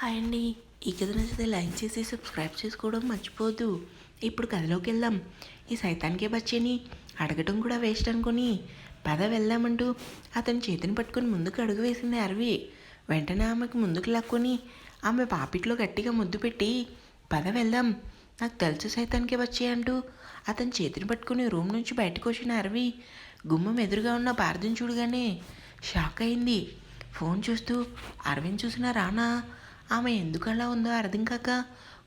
Hi అండి. ఈ కథ నచ్చితే లైక్ చేసి సబ్స్క్రైబ్ చేసుకోవడం మర్చిపోదు ఇప్పుడు కథలోకి వెళ్దాం. ఈ సైతానికే బచ్చని అడగటం కూడా వేస్ట్ అనుకొని పద వెళ్దామంటూ అతని చేతిని పట్టుకొని ముందుకు అడుగు వేసింది అరవి. వెంటనే ఆమెకు ముందుకు లాక్కొని ఆమె పాపిట్లో గట్టిగా ముద్దు పెట్టి పద వెళ్దాం నాకు తెలుసు సైతానికే వచ్చే అంటూ అతని చేతిని పట్టుకుని రూమ్ నుంచి బయటకు వచ్చిన అరవి గుమ్మం ఎదురుగా ఉన్న భారతిని చూడగానే షాక్ అయింది. ఫోన్ చూస్తూ అరవిని చూసిన రానా ఆమె ఎందుకు అలా ఉందో అర్థం కాక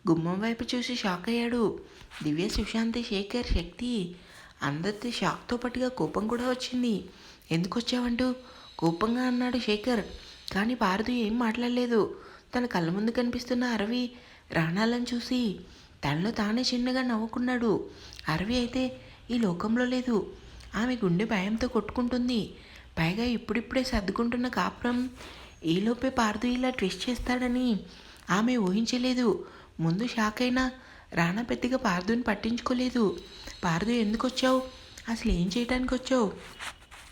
గుమ్మం వైపు చూసి షాక్ అయ్యాడు. దివ్య సుశాంతి శేఖర్ శక్తి అందరితో షాక్తో పాటుగా కోపం కూడా వచ్చింది. ఎందుకు వచ్చావంటూ? కోపంగా అన్నాడు శేఖర్. కానీ పారదు ఏం మాట్లాడలేదు. తన కళ్ళ ముందు కనిపిస్తున్న అరవి రాణాలను చూసి తనలో తానే చిన్నగా నవ్వుకున్నాడు. అరవి అయితే ఈ లోకంలో లేదు. ఆమె గుండె భయంతో కొట్టుకుంటుంది. పైగా ఇప్పుడిప్పుడే సర్దుకుంటున్న కాపురం ఈలోపే పార్దు ఇలా ట్విస్ట్ చేస్తాడని ఆమె ఊహించలేదు. ముందు షాక్ అయినా రానా పెద్దగా పార్దుని పట్టించుకోలేదు. పార్దు ఎందుకు వచ్చావు అసలు ఏం చేయడానికి వచ్చావు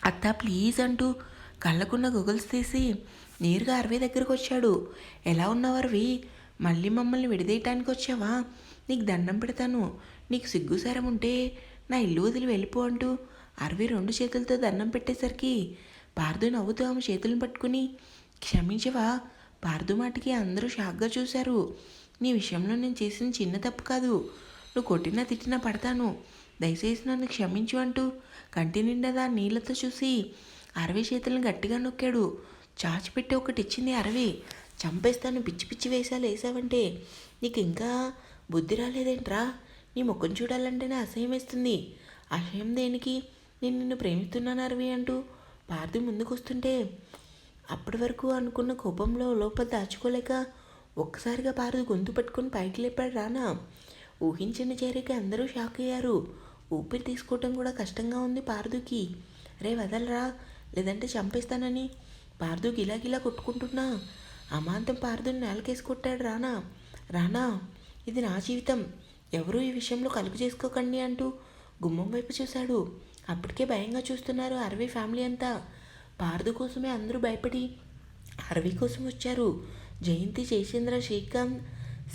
అత్త ప్లీజ్ అంటూ కళ్ళకున్న గొగల్స్ తీసి నేరుగా అరవి దగ్గరకు వచ్చాడు ఎలా ఉన్నావు అరవి? మళ్ళీ మమ్మల్ని విడదీయటానికి వచ్చావా నీకు దండం పెడతాను. నీకు సిగ్గుసారం ఉంటే నా ఇల్లు వదిలి వెళ్ళిపో అంటూ అరవి రెండు చేతులతో దండం పెట్టేసరికి పార్దు నవ్వుతూ ఆమె చేతులను పట్టుకుని క్షమించవా? పార్దు మాటకి అందరూ షాక్గా చూశారు. నీ విషయంలో నేను చేసిన చిన్న తప్పు కాదు. నువ్వు కొట్టినా తిట్టినా పడతాను. దయచేసి నన్ను క్షమించు అంటూ కంటి నిండా దాని నీళ్ళతో చూసి అరవి చేతులను గట్టిగా నొక్కాడు. చాచిపెట్టి ఒకటి ఇచ్చింది అరవి. చంపేస్తాను పిచ్చి పిచ్చి వేసాలు వేసావంటే నీకు ఇంకా బుద్ధి రాలేదేంట్రా? నీ ముఖం చూడాలంటేనే అసహ్యం వేస్తుంది. అసహ్యం దేనికి? నేను నిన్ను ప్రేమిస్తున్నాను అరవి అంటూ పార్థి ముందుకు వస్తుంటే అప్పటి వరకు అనుకున్న కోపంలో లోపల దాచుకోలేక ఒక్కసారిగా పారు గొంతు పట్టుకుని పైకి లేపాడు రానా. ఊహించిన చేరిక అందరూ షాక్ అయ్యారు. ఊపిరి తీసుకోవటం కూడా కష్టంగా ఉంది పార్దుకి రే వదలరా? లేదంటే చంపేస్తానని. పార్థుకి ఇలా గిలా కొట్టుకుంటున్నా. అమాంతం పార్దుని నేలకేసి కొట్టాడు రానా. రానా ఇది నా జీవితం. ఎవరూ ఈ విషయంలో కలుపు చేసుకోకండి అంటూ గుమ్మం వైపు చూశాడు. అప్పటికే భయంగా చూస్తున్నారు అరవి ఫ్యామిలీ అంతా. పార్దు కోసమే అందరూ భయపడి అరవి కోసం వచ్చారు. జయంతి జయచంద్ర శ్రీకాంత్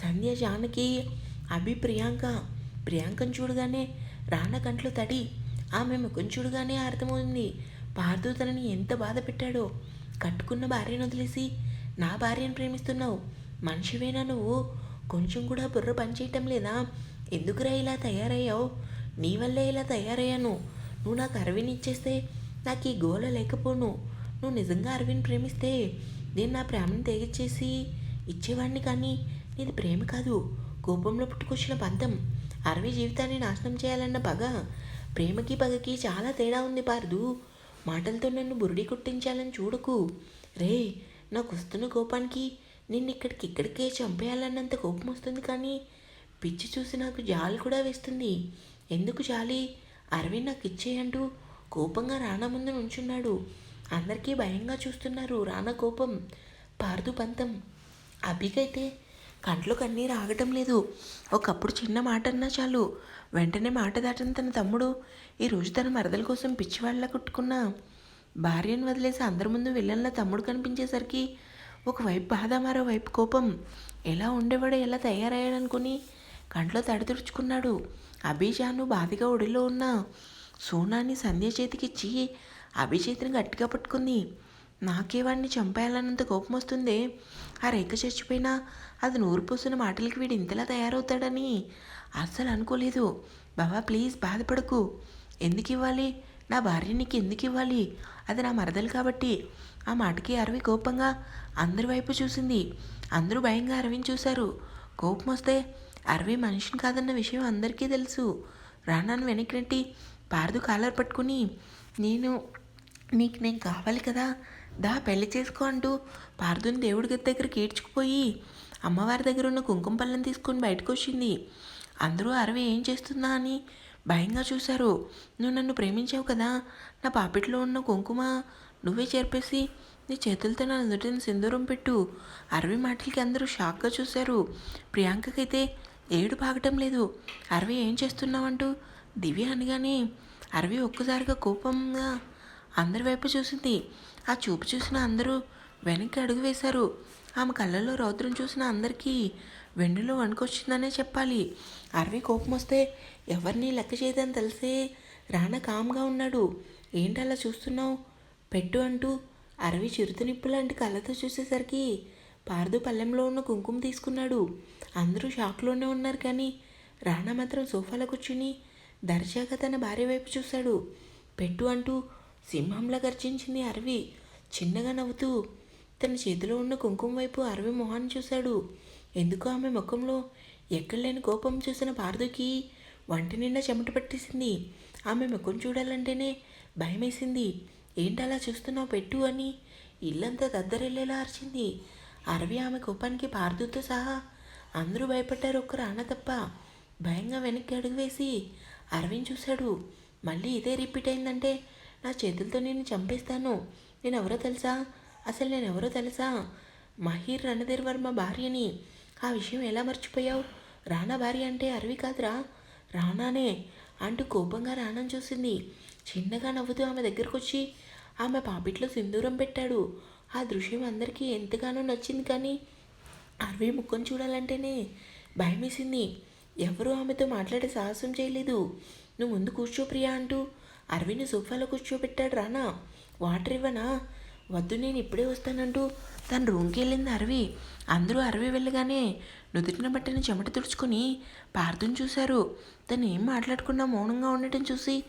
సంధ్య జానకి అభి ప్రియాంక. ప్రియాంకను చూడగానే రాణ కంట్లో తడి. ఆమె ముఖం చూడగానే అర్థమైంది పార్దు తనని ఎంత బాధ పెట్టాడో. కట్టుకున్న భార్యను వదిలేసి నా భార్యను ప్రేమిస్తున్నావు. మనిషివేనా నువ్వు? కొంచెం కూడా బుర్ర పనిచేయటం లేదా? ఎందుకురా ఇలా తయారయ్యావు? నీ వల్లే ఇలా తయారయ్యాను. నువ్వు నాకు అరవిని ఇచ్చేస్తే నాకు ఈ గోల లేకపోను. నువ్వు నిజంగా అరవిని ప్రేమిస్తే నేను నా ప్రేమను తెగిచ్చేసి ఇచ్చేవాడిని కానీ నీది ప్రేమ కాదు. కోపంలో పుట్టుకొచ్చిన పంతం అరవి జీవితాన్ని నాశనం చేయాలన్న పగ. ప్రేమకి పగకి చాలా తేడా ఉంది పార్దు. మాటలతో నన్ను బురుడి కొట్టించాలని చూడకు. రే నాకు వస్తున్న కోపానికి నిన్ను ఇక్కడికి ఇక్కడికే చంపేయాలన్నంత కోపం వస్తుంది కానీ పిచ్చి చూసి నాకు జాలి కూడా వేస్తుంది. ఎందుకు జాలి? అరవింద్ నాకు ఇచ్చేయంటూ కోపంగా రానా ముందు నుంచున్నాడు. అందరికీ భయంగా చూస్తున్నారు రానా కోపం. పార్దు పంతం. అభికైతే కంట్లో కన్నీరు ఆగటం లేదు. ఒకప్పుడు చిన్న మాట అన్నా చాలు. వెంటనే మాట దాటిన తన తమ్ముడు ఈరోజు తన మరదల కోసం పిచ్చివాళ్ళ కుట్టుకున్న భార్యను వదిలేసి అందరి ముందు విల్లన్ల తమ్ముడు కనిపించేసరికి ఒకవైపు బాధ మరోవైపు కోపం. ఎలా ఉండేవాడో ఎలా తయారయ్యాడనుకుని కంట్లో తడి తుడుచుకున్నాడు. అభిజాను బాధగా ఒడిలో ఉన్న సోనాని సంధ్య చేతికిచ్చి అభి చేతిని గట్టిగా పట్టుకుంది. నాకే వాడిని చంపేయాలన్నంత కోపం వస్తుందే. ఆ రేఖ చచ్చిపోయినా అది నూరు పోసిన మాటలకి వీడు ఇంతలా తయారవుతాడని అస్సలు అనుకోలేదు. బాబా ప్లీజ్ బాధపడకు. ఎందుకు ఇవ్వాలి? నా భార్య నీకు ఎందుకు ఇవ్వాలి? అది నా మరదలు కాబట్టి. ఆ మాటకి అరవి కోపంగా అందరి వైపు చూసింది. అందరూ భయంగా అరవిని చూశారు. కోపం వస్తే అరవి మనిషిని కాదన్న విషయం అందరికీ తెలుసు. రానాను వెనక్కి నెట్టి పార్దు కాలర్ పట్టుకుని నేను నీకు నేను కావాలి కదా దా పెళ్ళి చేసుకో అంటూ పార్దుని దేవుడి గది దగ్గరికి ఈడ్చుకుపోయి అమ్మవారి దగ్గర ఉన్న కుంకుమ పళ్ళని తీసుకొని బయటకు వచ్చింది. అందరూ అరవి ఏం చేస్తుందా అని భయంగా చూశారు. నువ్వు నన్ను ప్రేమించావు కదా నా పాపిట్లో ఉన్న కుంకుమ నువ్వే చేర్పేసి నీ చేతులతో నా నుదుటిని సింధూరం పెట్టు అరవి మాటలకి అందరూ షాక్గా చూశారు. ప్రియాంకకైతే ఏడు పాగటం లేదు. అరవి ఏం చేస్తున్నావంటూ దివ్య అనగానే అరవి ఒక్కసారిగా కోపంగా అందరి వైపు చూసింది. ఆ చూపు చూసిన అందరూ వెనక్కి అడుగు వేశారు. ఆమె కళ్ళల్లో రౌద్రం చూసిన అందరికీ వెన్నులో వణుకొచ్చిందనే చెప్పాలి. అరవి కోపం వస్తే ఎవరిని లెక్క చేయదని తెలిసే రానా కామ్గా ఉన్నాడు. ఏంటి అలా చూస్తున్నావు? పెట్టు అంటూ అరవి చిరుతనిప్పు లాంటి కళ్ళతో చూసేసరికి పార్దు పల్లెంలో ఉన్న కుంకుమ తీసుకున్నాడు. అందరూ షాక్లోనే ఉన్నారు కానీ రానా మాత్రం సోఫాలో కూర్చుని దర్జాగా తన భార్య వైపు చూశాడు. పెట్టు అంటూ సింహంలా గర్జించింది అరవి. చిన్నగా నవ్వుతూ తన చేతిలో ఉన్న కుంకుమ వైపు అరవి మొహాన్ని చూశాడు. ఎందుకో ఆమె ముఖంలో ఎక్కడలేని కోపం చూసిన పార్దుకి వంటి నిండా చెమట పట్టేసింది. ఆమె ముఖం చూడాలంటేనే భయమేసింది. ఏంటలా చూస్తున్నావు పెట్టు అని ఇల్లంతా దద్దరెళ్ళేలా అరిచింది. అరవి ఆమె కోపానికి పార్దుతో సహా అందరూ భయపడ్డారు ఒక్క రాన తప్ప భయంగా వెనక్కి అడుగు వేసి అరవింద్ చూశాడు. మళ్ళీ ఇదే రిపీట్ అయిందంటే నా చేతులతో నేను చంపేస్తాను. నేను ఎవరో తెలుసా? అసలు నేను ఎవరో తెలుసా? మహీర్ రణధీర్ వర్మ భార్యని. ఆ విషయం ఎలా మర్చిపోయావు? రానా భార్య అంటే అరవి కాదురా. రానానే. అంటూ కోపంగా రానని చూసింది. చిన్నగా నవ్వుతూ ఆమె దగ్గరకు వచ్చి ఆమె పాపిట్లో సింధూరం పెట్టాడు. ఆ దృశ్యం అందరికీ ఎంతగానో నచ్చింది కానీ అరవి ముఖం చూడాలంటేనే భయమేసింది. ఎవరూ ఆమెతో మాట్లాడే సాహసం చేయలేదు. నువ్వు ముందు కూర్చో ప్రియా అంటూ అరవిని సోఫాలో కూర్చోబెట్టాడు రానా. వాటర్ ఇవ్వనా? వద్దు నేను ఇప్పుడే వస్తానంటూ తన రూమ్కి వెళ్ళింది అరవి. అందరూ అరవి వెళ్ళగానే నుదుటిన బట్టని చెమట తుడుచుకొని పార్థుని చూశారు. తను ఏం మాట్లాడకుండా మౌనంగా ఉండటం చూసి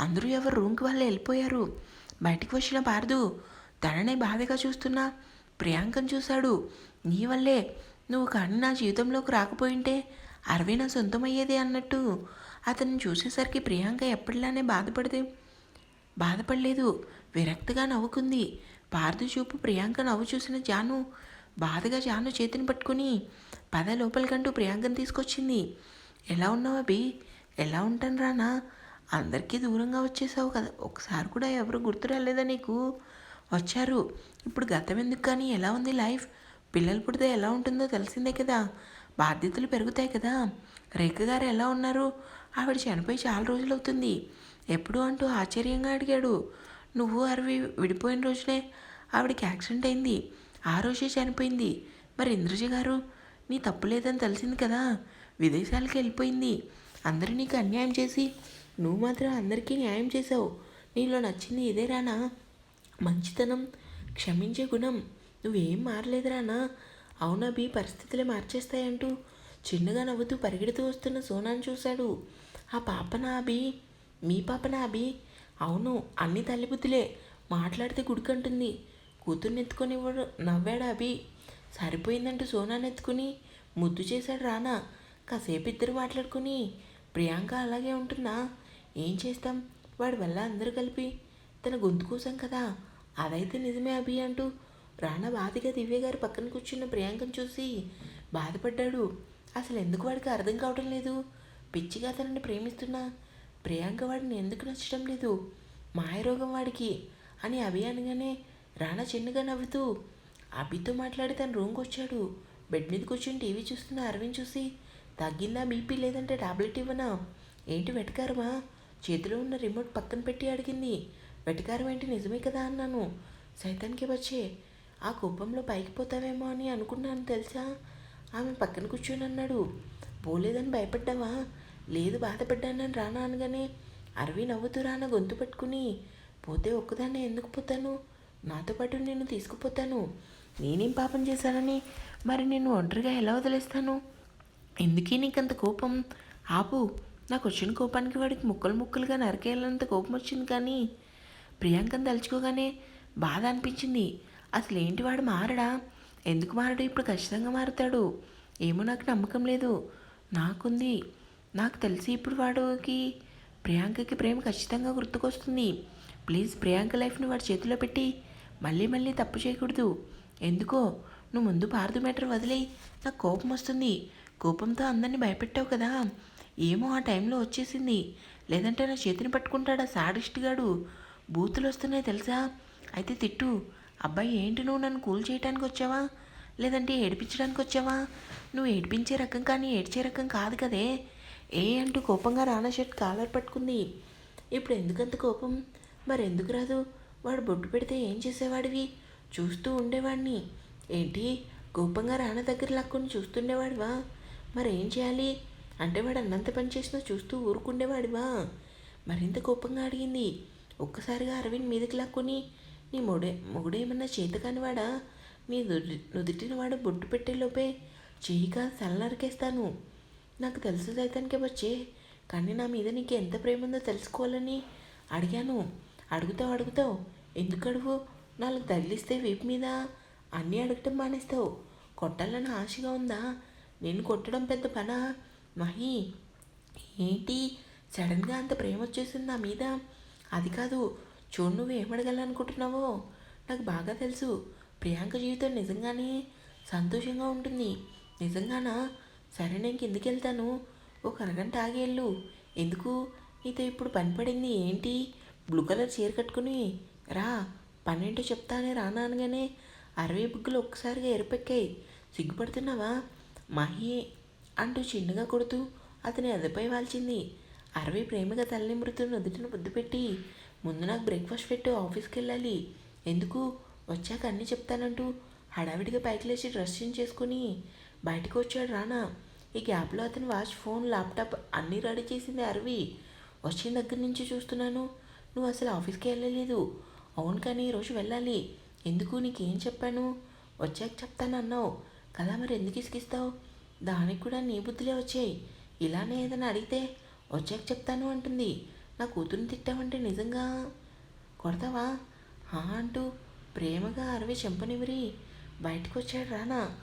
అందరూ ఎవరు రూమ్కి వాళ్ళు వెళ్ళిపోయారు. బయటికి వచ్చిన పార్దు తననే బాధగా చూస్తున్నా ప్రియాంకను చూశాడు. నీ వల్లే నువ్వు కానీ నా జీవితంలోకి రాకపోయింటే అరవై నా సొంతమయ్యేది అన్నట్టు. అతన్ని చూసేసరికి ప్రియాంక ఎప్పటిలానే బాధపడితే బాధపడలేదు. విరక్తిగా నవ్వుకుంది. పార్థ చూపు ప్రియాంక నవ్వు చూసిన జాను బాధగా జాను చేతిని పట్టుకుని పద లోపలికంటూ ప్రియాంకను తీసుకొచ్చింది. ఎలా ఉన్నావు అభి ఎలా ఉంటాను రానా? అందరికీ దూరంగా వచ్చేసావు కదా. ఒకసారి కూడా ఎవరు గుర్తు రాలేదా నీకు? వచ్చారు. ఇప్పుడు గతం ఎందుకు కానీ ఎలా ఉంది లైఫ్? పిల్లలు పుడితే ఎలా ఉంటుందో తెలిసిందే కదా. బాధ్యతలు పెరుగుతాయి కదా. రేఖ గారు ఎలా ఉన్నారు? ఆవిడ చనిపోయి చాలా రోజులు అవుతుంది. ఎప్పుడు అంటూ ఆశ్చర్యంగా అడిగాడు. నువ్వు అరవి విడిపోయిన రోజునే ఆవిడకి యాక్సిడెంట్ అయింది. ఆ రోజే చనిపోయింది. మరి ఇంద్రజ గారు నీ తప్పు లేదని తెలిసింది కదా. విదేశాలకు వెళ్ళిపోయింది. అందరూ నీకు అన్యాయం చేసి నువ్వు మాత్రం అందరికీ న్యాయం చేసావు నీలో నచ్చింది ఇదే రానా? మంచితనం క్షమించే గుణం. నువ్వేం మారలేదురానా అవునా బి పరిస్థితులే మార్చేస్తాయంటూ. చిన్నగా నవ్వుతూ పరిగెడుతూ వస్తున్న సోనాను చూశాడు. ఆ పాపనా అభి మీ పాపనా అభి అవును అన్ని తల్లిబుద్ధులే మాట్లాడితే గుడికంటుంది. కూతుర్ని ఎత్తుకొని ఇవ్వడు నవ్వాడు అభి సరిపోయిందంటూ సోనాను ఎత్తుకుని ముద్దు చేశాడు రానా. కాసేపు ఇద్దరు మాట్లాడుకుని ప్రియాంక అలాగే ఉంటున్నా. ఏం చేస్తాం? వాడి వల్ల అందరూ కలిపి తన గొంతు కోసం కదా. అదైతే నిజమే అభి అంటూ రానా బాధగా దివ్య గారి పక్కన కూర్చున్న ప్రియాంకను చూసి బాధపడ్డాడు. అసలు ఎందుకు వాడికి అర్థం కావడం లేదు? పిచ్చిగా తనని ప్రేమిస్తున్నా ప్రియాంక వాడిని ఎందుకు నచ్చడం లేదు? మాయరోగం వాడికి అని అభి అనగానే రానా చిన్నగా నవ్వుతూ అభితో మాట్లాడి తన రూమ్కి వచ్చాడు. బెడ్ మీద కూర్చొని టీవీ చూస్తున్న అరవింద్ చూసి తగ్గిందా బీపీ లేదంటే టాబ్లెట్ ఇవ్వనా? ఏంటి వెటకారమా? చేతిలో ఉన్న రిమోట్ పక్కన పెట్టి అడిగింది. వెటకారం ఏంటి నిజమే కదా అన్నాను. సైతానికి వచ్చే ఆ కోపంలో పైకి పోతావేమో అని అనుకున్నాను తెలుసా? ఆమె పక్కన కూర్చొని అన్నాడు పోలేదని భయపడ్డావా? లేదు బాధపడ్డానని రానా అనగానే అరవి నవ్వుతూ రానా గొంతు పట్టుకుని పోతే ఒక్కదాన్నే ఎందుకు పోతాను? నాతో పాటు నేను తీసుకుపోతాను. నేనేం పాపం చేశానని? మరి నేను ఒంటరిగా ఎలా వదిలేస్తాను? ఎందుకే నీకంత కోపం? ఆపు నాకు వచ్చిన కోపానికి వాడికి ముక్కలు ముక్కలుగా నరికేయాలంత కోపం వచ్చింది కానీ ప్రియాంకను తలుచుకోగానే బాధ అనిపించింది. అసలు ఏంటి వాడు మారడా? ఎందుకు మారడు? ఇప్పుడు ఖచ్చితంగా మారుతాడు. ఏమో నాకు నమ్మకం లేదు. నాకుంది. నాకు తెలిసి ఇప్పుడు వాడికి ప్రియాంకకి ప్రేమ ఖచ్చితంగా గుర్తుకొస్తుంది. ప్లీజ్ ప్రియాంక లైఫ్ని వాడి చేతిలో పెట్టి మళ్ళీ మళ్ళీ తప్పు చేయకూడదు. ఎందుకో? నువ్వు ముందు భారత మ్యాటర్ వదిలేయి నాకు కోపం వస్తుంది. కోపంతో అందరినీ భయపెట్టావు కదా. ఏమో ఆ టైంలో వచ్చేసింది. లేదంటే నా చేతిని పట్టుకుంటాడా సాడిస్ట్ గాడు. బూతులు వస్తున్నాయి తెలుసా? అయితే తిట్టు. అబ్బాయి ఏంటి నువ్వు నన్ను కూల్ చేయడానికి వచ్చావా? లేదంటే ఏడిపించడానికి వచ్చావా? నువ్వు ఏడిపించే రకం కానీ ఏడ్చే రకం కాదు కదే. ఏ అంటూ కోపంగా రానా షర్ట్ కాలర్ పట్టుకుంది. ఇప్పుడు ఎందుకంత కోపం? మరి ఎందుకు రాదు? వాడు బొట్టు పెడితే ఏం చేసేవాడివి? చూస్తూ ఉండేవాడిని. ఏంటి? కోపంగా రానా దగ్గర లాక్కొని చూస్తుండేవాడివా? మరేం చేయాలి? అంటే వాడు అన్నంత పని చేసినా చూస్తూ ఊరుకుండేవాడివా? మరింత కోపంగా అడిగింది. ఒక్కసారిగా అరవింద్ మీదకి లాక్కొని నీ మొడే మొగుడేమన్నా చేతకానివాడా? నీ నుదుటినవాడు వాడు బొట్టు పెట్టేలోపే చెయ్యి కాదు తల నరికేస్తాను నాకు తెలుసు సైతానికే వచ్చే కానీ నా మీద నీకు ఎంత ప్రేమ ఉందో తెలుసుకోవాలని అడిగాను. అడుగుతావు అడుగుతావు. ఎందుకు అడుగు? నాలుగు తగిలిస్తే వీపు మీద అన్నీ అడగటం మానేస్తావు. కొట్టాలని ఆశగా ఉందా? నేను కొట్టడం పెద్ద పనా? మహి ఏంటి? సడన్గా అంత ప్రేమ వచ్చేసింది నా మీద? అది కాదు చూడు నువ్వు ఏమడగలనుకుంటున్నావో నాకు బాగా తెలుసు. ప్రియాంక జీవితం నిజంగానే సంతోషంగా ఉంటుంది. నిజంగానా? సరే నేను కిందికి వెళ్తాను. ఒక అరగంట ఆగేళ్ళు ఎందుకు? నీతో ఇప్పుడు పని పడింది ఏంటి? బ్లూ కలర్ చీర కట్టుకుని రా. పన్నెండు చెప్తానే రానా అనగానే అరవై బుగ్గులు ఒక్కసారిగా ఎరుపెక్కాయి. సిగ్గుపడుతున్నావా? మహి అంటూ చిన్నగా కొడుతూ అతని అదపై వాల్చింది. అరవై ప్రేమగా తల్లి మృతుని నుదుటిని ముద్దు పెట్టి ముందు నాకు బ్రేక్ఫాస్ట్ పెట్టు ఆఫీస్కి వెళ్ళాలి ఎందుకు? వచ్చాక అన్నీ చెప్తానంటూ హడావిడిగా పైకి లేచి డ్రెస్ చేంజ్ చేసుకుని బయటకు వచ్చాడు రానా. ఈ గ్యాప్లో అతని వాచ్ ఫోన్ ల్యాప్టాప్ అన్నీ రెడీ చేసింది అరవి. వచ్చిన దగ్గర నుంచి చూస్తున్నాను. నువ్వు అసలు ఆఫీస్కి వెళ్ళలేదు. అవును కానీ ఈరోజు వెళ్ళాలి. ఎందుకు? నీకేం చెప్పాను? వచ్చాక చెప్తాను అన్నావు. కదా మరి ఎందుకు ఇసుకిస్తావు? దానికి కూడా నీ బుద్ధిలే వచ్చాయి. ఇలానే ఏదైనా అడిగితే వచ్చాక చెప్తాను అంటుంది. నా కూతుర్ని తిట్టావంటే నిజంగా? కొడతావా? హా అంటూ ప్రేమగా అరవి చెంపనిమిరి బయటకు వచ్చాడు రానా?